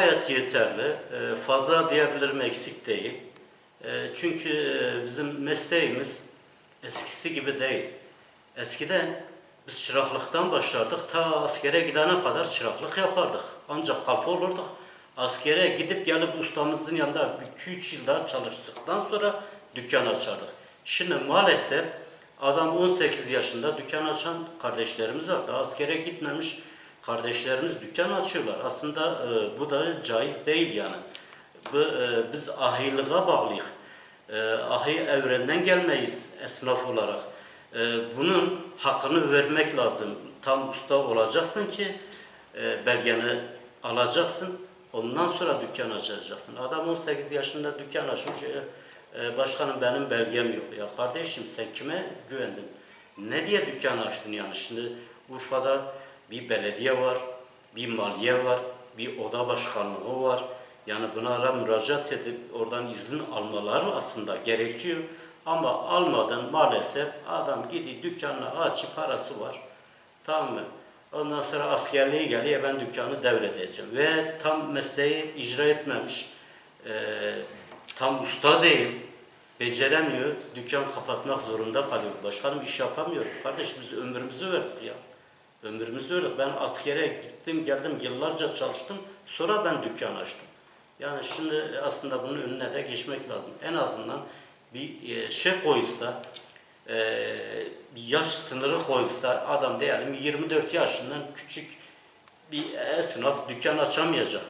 Gayet yeterli. Ee, Fazla diyebilirim eksik değil. Ee, Çünkü e, bizim mesleğimiz eskisi gibi değil. Eskiden biz çıraklıktan başlardık. Ta askere gidene kadar çıraklık yapardık. Ancak kafa olurduk. Askere gidip gelip ustamızın yanında 2-3 yıl daha çalıştıktan sonra dükkan açardık. Şimdi maalesef adam 18 yaşında dükkan açan kardeşlerimiz var. Daha askere gitmemiş kardeşlerimiz dükkan açıyorlar. Aslında e, bu da caiz değil yani. Bu, e, biz ahiliğe bağlıyız. E, ahi evrenden gelmeyiz esnaf olarak. E, bunun hakkını vermek lazım. Tam usta olacaksın ki e, belgeni alacaksın. Ondan sonra dükkan açacaksın. Adam 18 yaşında dükkan açmış. e, e, başkanım benim belgem yok. Ya kardeşim sen kime güvendin? Ne diye dükkan açtın yani? Şimdi Urfa'da bir belediye var, bir maliye var, bir oda başkanlığı var. Yani bunlara müracaat edip oradan izin almaları aslında gerekiyor. Ama almadan maalesef adam gidiyor dükkanını açıp parası var. Tamam mı? Ondan sonra askerliğe geliyor ben dükkanı devredeceğim. Ve tam mesleği icra etmemiş. Ee, tam usta değil. Beceremiyor. Dükkan kapatmak zorunda kalıyor. Başkanım iş yapamıyorum. Kardeş biz ömrümüzü verdik ya. Ömrümüzü verdik. Ben askere gittim geldim yıllarca çalıştım. Sonra ben dükkan açtım. Yani şimdi aslında bunun önüne de geçmek lazım. En azından bir e, şey koysa, e, yaş sınırı koysa adam diyelim 24 yaşından küçük bir esnaf dükkan açamayacak.